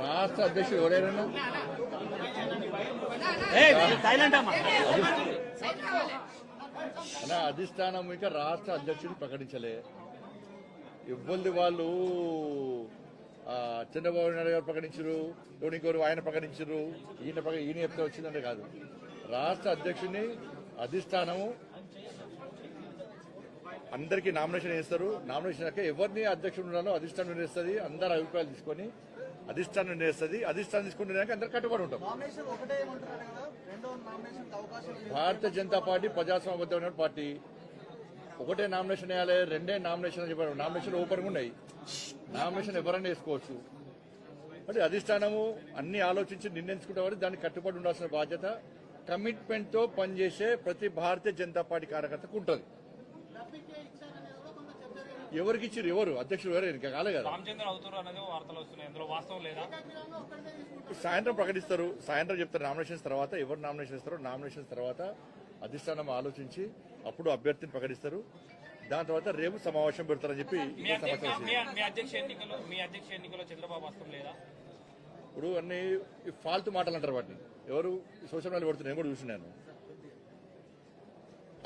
రాష్ట్ర అధ్యక్షుడు ఎవరైనా? అధిష్టానం ఇంకా రాష్ట్ర అధ్యక్షుడు ప్రకటించలే. ఇబ్బంది వాళ్ళు చంద్రబాబు నాయుడు గారు ప్రకటించరు ఇంకోరు ఆయన ప్రకటించరు ఈయన ఈయన చెప్తే వచ్చిందంటే కాదు. రాష్ట్ర అధ్యక్షుడిని అధిష్టానము అందరికీ నామినేషన్ వేస్తారు. నామినేషన్ అయ్యాక ఎవరిని అధ్యక్షుడు ఉండాలో అధిష్టానం నిర్ణయిస్తుంది అందరి అభిప్రాయాలు తీసుకొని అధిష్టానం నిర్ణయిస్తుంది అధిష్టానం తీసుకుంటున్నాక అందరు కట్టుబడి ఉంటాం. భారతీయ జనతా పార్టీ ప్రజాస్వామ్యబద్ధమైన పార్టీ. ఒకటే నామినేషన్ వేయాలి రెండే నామినేషన్ అని చెప్పారు. నామినేషన్ ఓపెన్ ఉన్నాయి. నామినేషన్ ఎవరైనా వేసుకోవచ్చు. అంటే అధిష్టానము అన్ని ఆలోచించి నిర్ణయించుకుంటామని దానికి కట్టుబడి ఉండాల్సిన బాధ్యత కమిట్మెంట్తో పనిచేసే ప్రతి భారతీయ జనతా పార్టీ కార్యకర్తకు ఉంటుంది. ఎవరికి ఇచ్చారు ఎవరు? అధ్యక్షుడు ఎవరు? ఇంకా కాలే కదా. సాయంత్రం ప్రకటిస్తారు. సాయంత్రం చెప్తారు నామినేషన్స్ తర్వాత. ఎవరు నామినేషన్ ఇస్తారో నామినేషన్స్ తర్వాత అధిష్టానం ఆలోచించి అప్పుడు అభ్యర్థిని ప్రకటిస్తారు. దాని తర్వాత రేపు సమావేశం పెడతారని చెప్పి ఇప్పుడు అన్ని ఫాల్తు మాటలు అంటారు వాటిని. ఎవరు? సోషల్ మీడియా పెడుతున్నారు నేను కూడా చూసినాను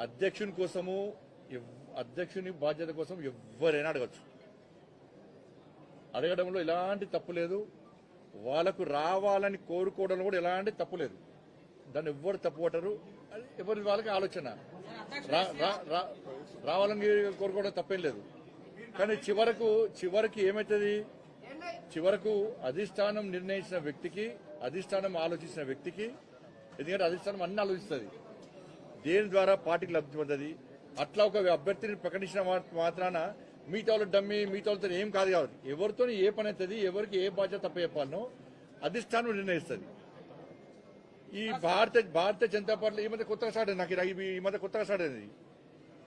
అధ్యక్షుని కోసము అధ్యక్షుని బాధ్యత కోసం ఎవరైనా అడగచ్చు. అడగడంలో ఎలాంటి తప్పు లేదు. వాళ్ళకు రావాలని కోరుకోవడంలో కూడా ఎలాంటి తప్పు లేదు. దాన్ని ఎవ్వరు తప్పు పట్టరు. ఎవరి వాళ్ళకి ఆలోచన. రా- రా- రావాలని కోరుకోవడం తప్పేం లేదు. కానీ చివరకు చివరికి ఏమవుతుంది చివరకు అధిష్టానం నిర్ణయించిన వ్యక్తికి అధిష్టానం ఆలోచించిన వ్యక్తికి ఎందుకంటే అధిష్టానం అన్ని ఆలోచిస్తుంది. దేని ద్వారా పార్టీకి లబ్ధి పొందది? అట్లా ఒక అభ్యర్థిని ప్రకటించిన మాత్రాన మిగతా వాళ్ళు డమ్మి మిగతా వాళ్ళతో ఏం కాదు కాబట్టి. ఎవరితో ఏ పని అవుతుంది ఎవరికి ఏ బాధ్యత తప్ప చెప్పాలనో అధిష్టానం నిర్ణయిస్తుంది. ఈ భారత భారతీయ జనతా పార్టీ ఈ మధ్య కొత్తగా స్టార్ట్ అయింది నాకు ఈ మధ్య కొత్తగా స్టార్ట్ అయింది.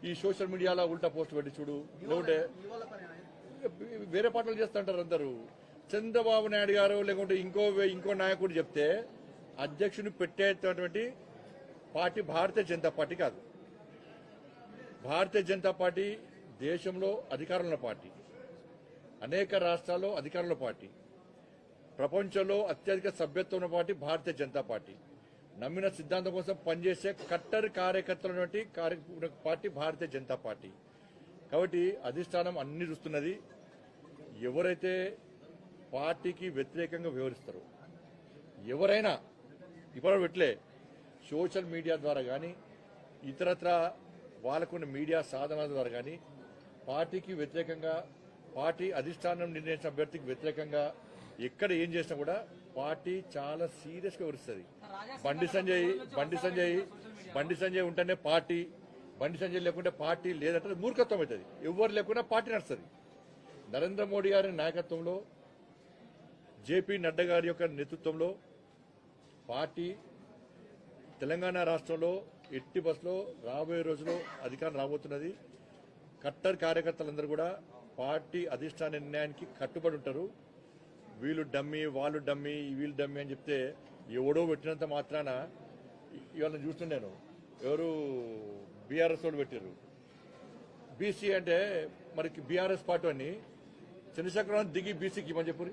ఈ సోషల్ మీడియాలో ఉల్టా పోస్ట్ పెట్టి చూడు లేకుంటే. వేరే పాటలు చేస్తుంటారు అందరూ. చంద్రబాబు నాయుడు గారు లేకుంటే ఇంకో ఇంకో నాయకుడు చెప్తే అధ్యక్షుని పెట్టేటటువంటి పార్టీ భారతీయ జనతా పార్టీ కాదు. భారతీయ జనతా పార్టీ దేశంలో అధికారంలో పార్టీ. అనేక రాష్ట్రాల్లో అధికారంలో పార్టీ. ప్రపంచంలో అత్యధిక సభ్యత్వం ఉన్న పార్టీ భారతీయ జనతా పార్టీ. నమ్మిన సిద్ధాంతం కోసం పనిచేసే కట్టర్ కార్యకర్తలటువంటి పార్టీ భారతీయ జనతా పార్టీ. కాబట్టి అధిష్టానం అన్ని చూస్తున్నది. ఎవరైతే పార్టీకి వ్యతిరేకంగా వివరిస్తారు ఎవరైనా ఇప్పుడు పెట్టలే సోషల్ మీడియా ద్వారా కానీ ఇతరత్ర వాళ్ళకున్న మీడియా సాధనాల ద్వారా కానీ పార్టీకి వ్యతిరేకంగా పార్టీ అధిష్టానం నిర్ణయించిన అభ్యర్థికి వ్యతిరేకంగా ఎక్కడ ఏం చేసినా కూడా పార్టీ చాలా సీరియస్గా వివరిస్తుంది బండి సంజయ్ బండి సంజయ్ బండి సంజయ్ ఉంటేనే పార్టీ బండి సంజయ్ లేకుంటే పార్టీ లేదంటే మూర్ఖత్వం అవుతుంది. ఎవరు లేకుండా పార్టీ నడుస్తుంది. నరేంద్ర మోడీ గారి నాయకత్వంలో జేపీ నడ్డా గారి యొక్క నేతృత్వంలో పార్టీ తెలంగాణ రాష్ట్రంలో ఎట్టి బస్సులో రాబోయే రోజుల్లో అధికారం రాబోతున్నది. కట్టర్ కార్యకర్తలందరూ కూడా పార్టీ అధిష్టాన నిర్ణయానికి కట్టుబడి ఉంటారు. వీళ్ళు డమ్మి వాళ్ళు డమ్మి వీళ్ళు డమ్మి అని చెప్తే ఎవడో పెట్టినంత మాత్రాన ఇవాళ చూస్తున్నాను ఎవరు బీఆర్ఎస్ వాళ్ళు పెట్టారు బీసీ అంటే మనకి బీఆర్ఎస్ పార్టీ అని చంద్రశేఖరరావు దిగి బీసీకి ఇవ్వని చెప్పు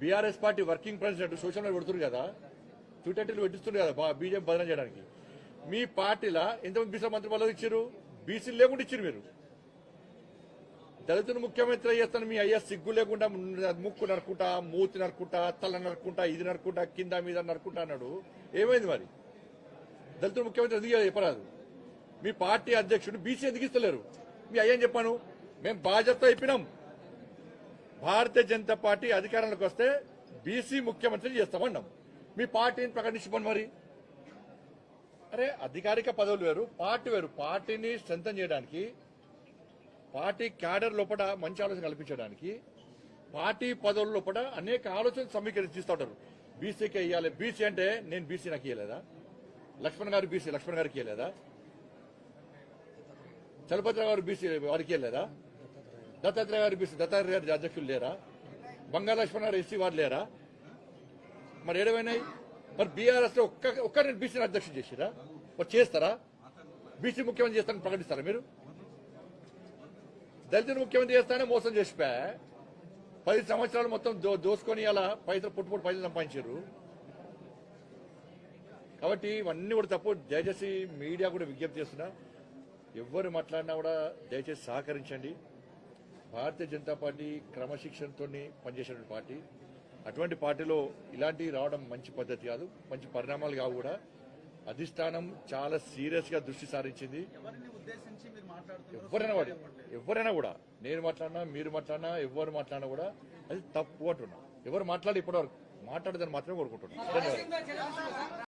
BRS party working president social media పెడుతున్నారు కదా. ట్విట్టర్లు పెట్టిస్తున్నారు కదా బా- బీజేపీ బదనం చేయడానికి. మీ పార్టీలా ఎంతమంది బీసీ మంత్రి పదవులు ఇచ్చారు బీసీలు లేకుండా ఇచ్చారు మీరు. దళితులు ముఖ్యమంత్రి చేస్తాను మీ అయ్యా సిగ్గు లేకుండా ముక్కు నరుకుంటా మూతి నరుకుంటా తల నరుకుంటా ఇది నరుకుంటా కింద మీద నరుకుంటా అన్నాడు. ఏమైంది మరి? దళితులు ముఖ్యమంత్రి ఎందుకు చెప్పరాదు. మీ పార్టీ అధ్యక్షుడు బీసీ ఎందుకు ఇస్తలేరు? మీ అయ్యని చెప్పాను? మేము బాధ్యత అయిపోయినాం భారతీయ జనతా పార్టీ అధికారంలోకి వస్తే బీసీ ముఖ్యమంత్రి చేస్తామన్నాం. మీ పార్టీని ప్రకటించుకోండి మరి. అరే అధికారిక పదవులు వేరు పార్టీ వేరు. పార్టీని స్ట్రెంథన్ చేయడానికి పార్టీ క్యాడర్ లోపల మంచి ఆలోచన కల్పించడానికి పార్టీ పదవుల లోపల అనేక ఆలోచనలు సమీకరించి ఉంటారు. బీసీకి ఇవ్వాలి బీసీ అంటే నేను బీసీ నాకు ఇవ్వలేదా లక్ష్మణ్ గారు బీసీ లక్ష్మణ్ గారికి ఇవ్వలేదా చలపతి గారు బీసీ వారికి ఇవ్వలేదా దత్తాత్రేయ గారు బీసీ దత్తాత్రేయ గారి అధ్యక్షులు లేరా? బంగాళ లక్ష్మణ్ గారు ఎస్సీ వారు లేరా? మరి ఏడవైనాయి మరి బీఆర్ఎస్లో ఒక్క ఒక్కరిని బీసీని అధ్యక్షుడు చేసిరా? మరి చేస్తారా? బీసీ ముఖ్యమంత్రి చేస్తారని ప్రకటిస్తారా మీరు? దళితులు ముఖ్యమంత్రి చేస్తానే మోసం చేసిపా. పది సంవత్సరాలు మొత్తం దో దోసుకొని అలా పైసలు పుట్టుపుట్టు పైసలు సంపాదించారు. కాబట్టి ఇవన్నీ కూడా తప్పు. దయచేసి మీడియా కూడా విజ్ఞప్తి చేస్తున్నా. ఎవరు మాట్లాడినా కూడా దయచేసి సహకరించండి. భారతీయ జనతా పార్టీ క్రమశిక్షణతో పనిచేసేటువంటి పార్టీ. అటువంటి పార్టీలో ఇలాంటివి రావడం మంచి పద్ధతి కాదు. మంచి పరిణామాలు కావు కూడా. అధిష్టానం చాలా సీరియస్గా దృష్టి సారించింది. ఎవరిని ఉద్దేశించి మీరు మాట్లాడుతున్నారు ఎవరైనా వాడు ఎవరైనా కూడా నేను మాట్లాడినా మీరు మాట్లాడినా ఎవరు మాట్లాడినా కూడా అది తప్పు అంటున్నా. ఎవరు మాట్లాడి ఇప్పటివరకు మాట్లాడదని మాత్రమే కోరుకుంటున్నాను ధన్యవాదాలు